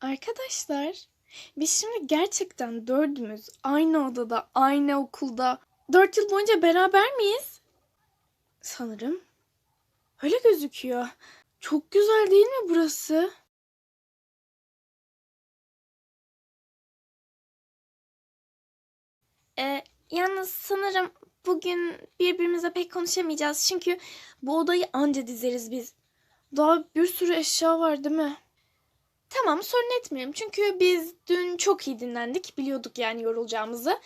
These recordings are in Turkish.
Arkadaşlar, biz şimdi gerçekten dördümüz aynı odada, aynı okulda, dört yıl boyunca beraber miyiz? Sanırım. Öyle gözüküyor. Çok güzel değil mi burası? Ee, yalnız sanırım bugün birbirimize pek konuşamayacağız. Çünkü bu odayı anca dizeriz biz. Daha bir sürü eşya var değil mi? Tamam sorun etmiyorum. Çünkü biz dün çok iyi dinlendik. Biliyorduk yani yorulacağımızı.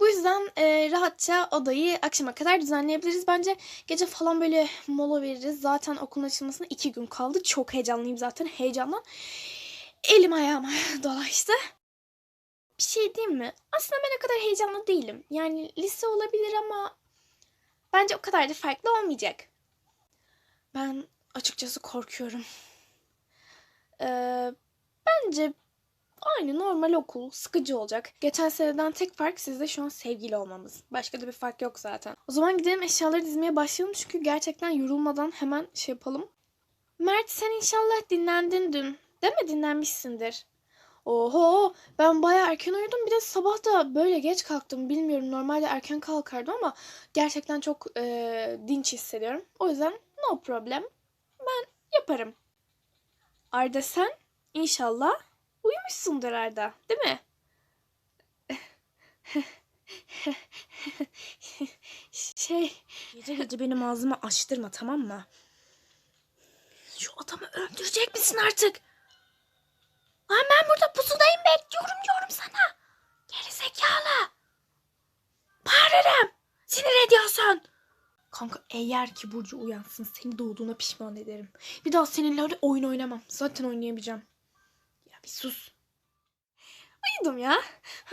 Bu yüzden e, rahatça odayı akşama kadar düzenleyebiliriz. Bence gece falan böyle mola veririz. Zaten okulun açılmasına iki gün kaldı. Çok heyecanlıyım zaten. Heyecandan elim ayağıma dolaştı. Bir şey diyeyim mi? Aslında ben o kadar heyecanlı değilim. Yani lise olabilir ama bence o kadar da farklı olmayacak. Ben açıkçası korkuyorum. Ee, bence aynı normal okul, sıkıcı olacak. Geçen seneden tek fark sizde şu an sevgili olmamız. Başka da bir fark yok zaten. O zaman gidelim eşyaları dizmeye başlayalım çünkü gerçekten yorulmadan hemen şey yapalım. Mert sen inşallah dinlendin dün. Değil mi? Dinlenmişsindir. Oho ben bayağı erken uyudum. Bir de sabah da böyle geç kalktım. Bilmiyorum normalde erken kalkardım ama gerçekten çok eee, dinç hissediyorum. O yüzden no problem. Ben yaparım. Arda sen inşallah uyumuşsundur Arda değil mi? şey gece gece benim ağzımı açtırma tamam mı? Şu adamı öldürecek misin artık? Lan ben burada pusudayım bekliyorum diyorum sana. Geri zekalı. Bağırırım. Sinir ediyorsun. Kanka eğer ki Burcu uyansın seni doğduğuna pişman ederim. Bir daha seninle öyle oyun oynamam. Zaten oynayamayacağım. Bir sus. Uyudum ya.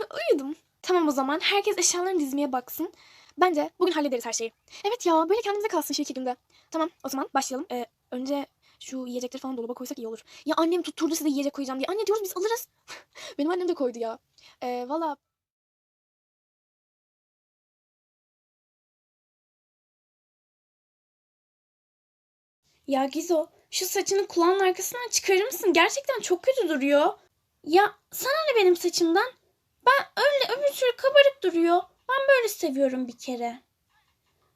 Uyudum. Tamam o zaman herkes eşyalarını dizmeye baksın. Bence bugün hallederiz her şeyi. Evet ya böyle kendimize kalsın şu iki günde. Tamam o zaman başlayalım. Ee, önce şu yiyecekleri falan dolaba koysak iyi olur. Ya annem tutturdu size yiyecek koyacağım diye. Anne diyoruz biz alırız. Benim annem de koydu ya. Ee, Valla Ya Gizo, şu saçını kulağın arkasından çıkarır mısın? Gerçekten çok kötü duruyor. Ya sana ne benim saçımdan? Ben öyle öbür türlü kabarık duruyor. Ben böyle seviyorum bir kere.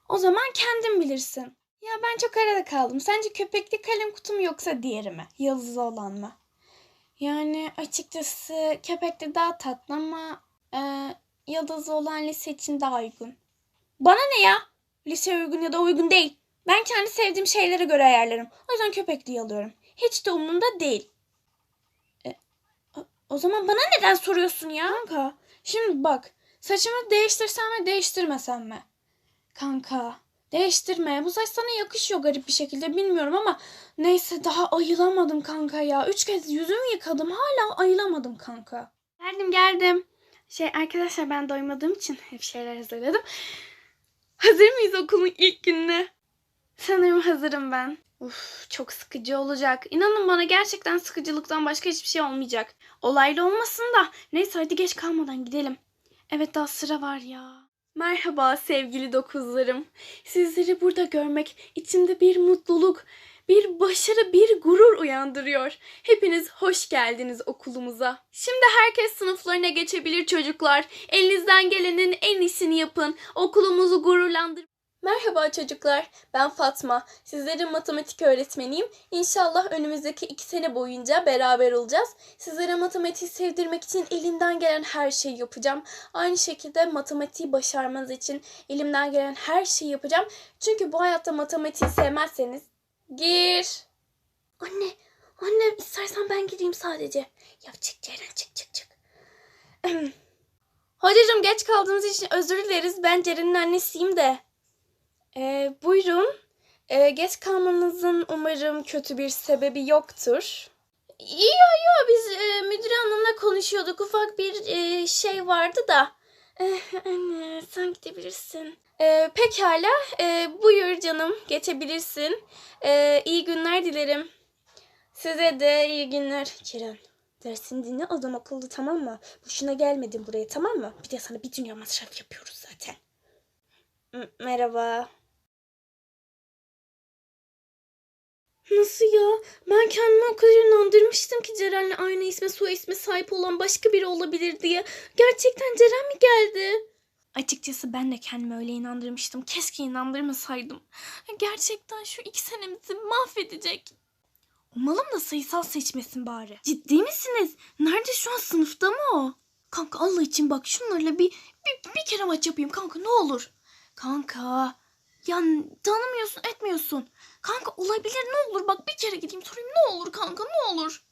O zaman kendin bilirsin. Ya ben çok arada kaldım. Sence köpekli kalem kutu mu yoksa diğeri mi? Yıldızlı olan mı? Yani açıkçası köpekli daha tatlı ama e, yıldızlı olan lise için daha uygun. Bana ne ya? Lise uygun ya da uygun değil. Ben kendi sevdiğim şeylere göre ayarlarım. O yüzden köpekliği alıyorum. Hiç de umurumda değil. E, o, o zaman bana neden soruyorsun ya? Kanka şimdi bak saçımı değiştirsem mi değiştirmesem mi? Kanka değiştirme. Bu saç sana yakışıyor garip bir şekilde bilmiyorum ama neyse daha ayılamadım kanka ya. Üç kez yüzümü yıkadım hala ayılamadım kanka. Geldim geldim. Şey arkadaşlar ben doymadığım için hep şeyler hazırladım. Hazır mıyız okulun ilk gününe? Sanırım hazırım ben. Uf, çok sıkıcı olacak. İnanın bana gerçekten sıkıcılıktan başka hiçbir şey olmayacak. Olaylı olmasın da. Neyse hadi geç kalmadan gidelim. Evet daha sıra var ya. Merhaba sevgili dokuzlarım. Sizleri burada görmek içimde bir mutluluk, bir başarı, bir gurur uyandırıyor. Hepiniz hoş geldiniz okulumuza. Şimdi herkes sınıflarına geçebilir çocuklar. Elinizden gelenin en iyisini yapın. Okulumuzu gururlandır. Merhaba çocuklar, ben Fatma. Sizlerin matematik öğretmeniyim. İnşallah önümüzdeki iki sene boyunca beraber olacağız. Sizlere matematiği sevdirmek için elimden gelen her şeyi yapacağım. Aynı şekilde matematiği başarmanız için elimden gelen her şeyi yapacağım. Çünkü bu hayatta matematiği sevmezseniz gir. Anne, anne istersen ben gireyim sadece. Ya çık Ceren çık çık çık. Hocacığım geç kaldığınız için özür dileriz. Ben Ceren'in annesiyim de. Ee, buyurun. Ee, geç kalmanızın umarım kötü bir sebebi yoktur. Yo yo biz e, müdür hanımla konuşuyorduk. Ufak bir e, şey vardı da. Eh, anne sen gidebilirsin. Ee, pekala. Ee, buyur canım geçebilirsin. Ee, iyi günler dilerim. Size de iyi günler. Ceren dersini dinle adam akıllı tamam mı? Boşuna gelmedin buraya tamam mı? Bir de sana bir dünya masraf yapıyoruz zaten. M- merhaba. Nasıl ya? Ben kendimi o kadar inandırmıştım ki Ceren'le aynı isme soy isme sahip olan başka biri olabilir diye. Gerçekten Ceren mi geldi? Açıkçası ben de kendimi öyle inandırmıştım. Keşke inandırmasaydım. Gerçekten şu iki senemizi mahvedecek. Umalım da sayısal seçmesin bari. Ciddi misiniz? Nerede şu an sınıfta mı o? Kanka Allah için bak şunlarla bir, bir, bir kere maç yapayım kanka ne olur. Kanka ya tanımıyorsun etmiyorsun. Kanka olabilir ne olur bak bir kere gideyim sorayım ne olur kanka ne olur.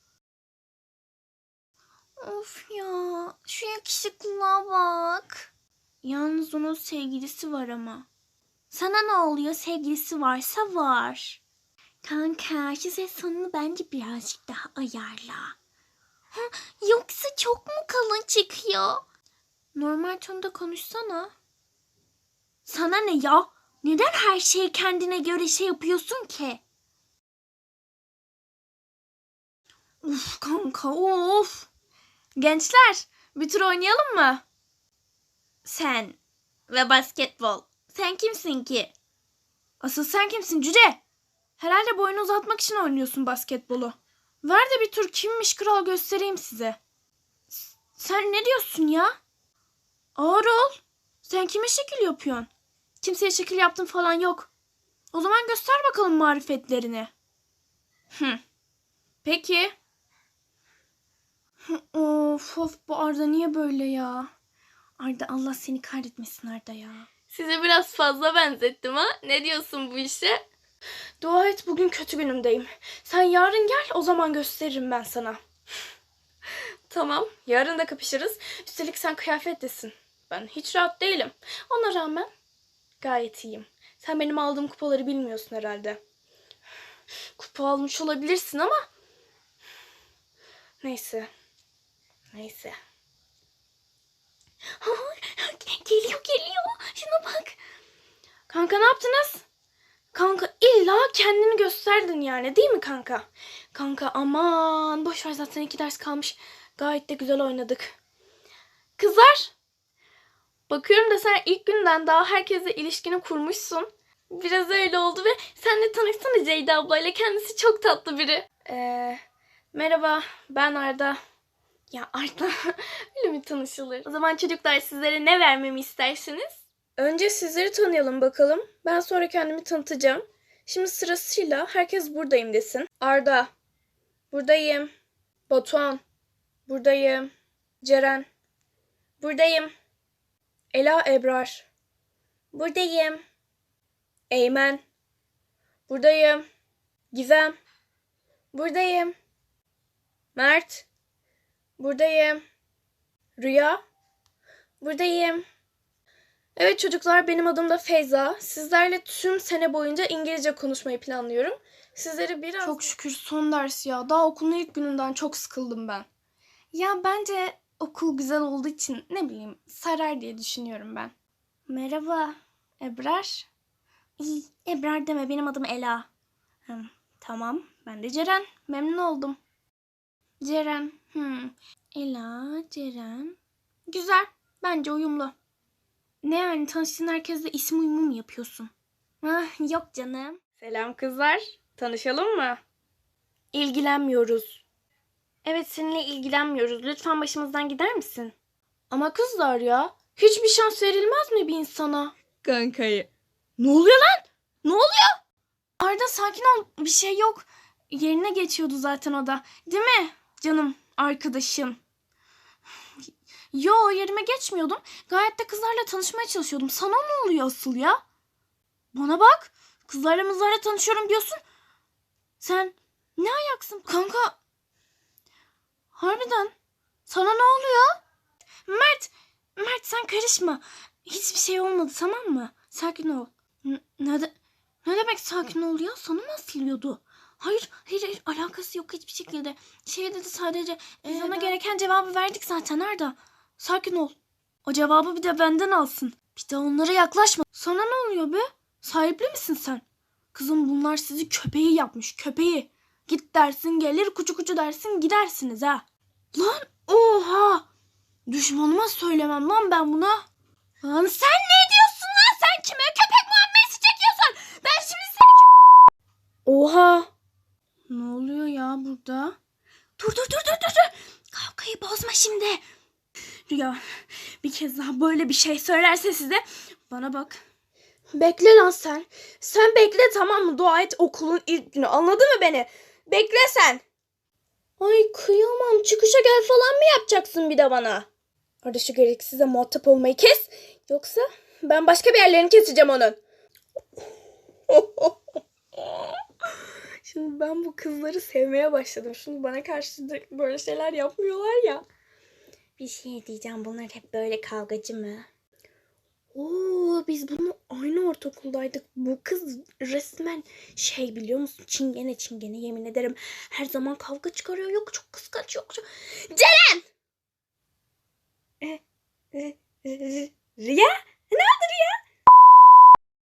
Of ya şu yakışıklılığa bak. Yalnız onun sevgilisi var ama. Sana ne oluyor sevgilisi varsa var. Kanka şu ses sonunu bence birazcık daha ayarla. Ha, yoksa çok mu kalın çıkıyor? Normal tonda konuşsana. Sana ne ya? Neden her şeyi kendine göre şey yapıyorsun ki? Uf kanka of. Gençler bir tur oynayalım mı? Sen ve basketbol. Sen kimsin ki? Asıl sen kimsin cüce? Herhalde boyunu uzatmak için oynuyorsun basketbolu. Ver de bir tur kimmiş kral göstereyim size. S- Sen ne diyorsun ya? Ağır ol. Sen kime şekil yapıyorsun? Kimseye şekil yaptın falan yok. O zaman göster bakalım marifetlerini. Hı. Peki. Of of bu Arda niye böyle ya? Arda Allah seni kahretmesin Arda ya. Size biraz fazla benzettim ha. Ne diyorsun bu işe? Dua et bugün kötü günümdeyim. Sen yarın gel o zaman gösteririm ben sana. tamam yarın da kapışırız. Üstelik sen kıyafetlisin. Ben hiç rahat değilim. Ona rağmen gayet iyiyim. Sen benim aldığım kupaları bilmiyorsun herhalde. Kupa almış olabilirsin ama... Neyse. Neyse. geliyor geliyor. Şuna bak. Kanka ne yaptınız? Kanka illa kendini gösterdin yani değil mi kanka? Kanka aman boş ver zaten iki ders kalmış. Gayet de güzel oynadık. Kızlar bakıyorum da sen ilk günden daha herkesle ilişkini kurmuşsun. Biraz öyle oldu ve sen de tanışsana Ceyda ablayla. Kendisi çok tatlı biri. Ee, merhaba ben Arda. Ya Arda öyle mi tanışılır? O zaman çocuklar sizlere ne vermemi istersiniz? Önce sizleri tanıyalım bakalım. Ben sonra kendimi tanıtacağım. Şimdi sırasıyla herkes buradayım desin. Arda. Buradayım. Batuhan. Buradayım. Ceren. Buradayım. Ela Ebrar. Buradayım. Eymen. Buradayım. Gizem. Buradayım. Mert. Buradayım. Rüya. Buradayım. Evet çocuklar benim adım da Feyza. Sizlerle tüm sene boyunca İngilizce konuşmayı planlıyorum. Sizleri biraz... Çok şükür son ders ya. Daha okulun ilk gününden çok sıkıldım ben. Ya bence okul güzel olduğu için ne bileyim sarar diye düşünüyorum ben. Merhaba Ebrar. İyi Ebrar deme benim adım Ela. Hı, tamam ben de Ceren. Memnun oldum. Ceren. Hmm. Ela, Ceren. Güzel. Bence uyumlu. Ne yani tanıştığın herkesle isim uyumu mu yapıyorsun? Ah, yok canım. Selam kızlar. Tanışalım mı? İlgilenmiyoruz. Evet seninle ilgilenmiyoruz. Lütfen başımızdan gider misin? Ama kızlar ya. Hiçbir şans verilmez mi bir insana? Kankayı. Ne oluyor lan? Ne oluyor? Arda sakin ol. Bir şey yok. Yerine geçiyordu zaten o da. Değil mi canım arkadaşım? Yo yerime geçmiyordum. Gayet de kızlarla tanışmaya çalışıyordum. Sana ne oluyor asıl ya? Bana bak. Kızlarla mızlarla tanışıyorum diyorsun. Sen ne ayaksın? Kanka. Harbiden. Sana ne oluyor? Mert. Mert sen karışma. Hiçbir şey olmadı tamam mı? Sakin ol. N- ne, de- ne demek sakin ol ya? Sana mı asılıyordu? Hayır, hayır, hayır, alakası yok hiçbir şekilde. Şey dedi sadece, biz ona gereken cevabı verdik zaten Arda. Sakin ol. O cevabı bir de benden alsın. Bir de onlara yaklaşma. Sana ne oluyor be? Sahipli misin sen? Kızım bunlar sizi köpeği yapmış, köpeği. Git dersin gelir, kucu kucu dersin gidersiniz ha. Lan oha! Düşmanıma söylemem lan ben buna. Lan sen ne diyorsun lan? Sen kime köpek muamelesi çekiyorsun? Ben şimdi seni... Oha! Ne oluyor ya burada? Dur dur dur dur dur. dur. Kavgayı bozma şimdi. Rüya bir kez daha böyle bir şey söylerse size bana bak. Bekle lan sen. Sen bekle tamam mı? Dua et okulun ilk günü. Anladın mı beni? Bekle sen. Ay kıyamam. Çıkışa gel falan mı yapacaksın bir de bana? Orada şu gereksize muhatap olmayı kes. Yoksa ben başka bir yerlerini keseceğim onun. Şimdi ben bu kızları sevmeye başladım. Şimdi bana karşı böyle şeyler yapmıyorlar ya. Bir şey diyeceğim. Bunlar hep böyle kavgacı mı? Oo, biz bunu aynı ortaokuldaydık. Bu kız resmen şey biliyor musun? Çingene çingene yemin ederim. Her zaman kavga çıkarıyor. Yok çok kıskanç yok. Çok... Ceren! E, e, e, Riya?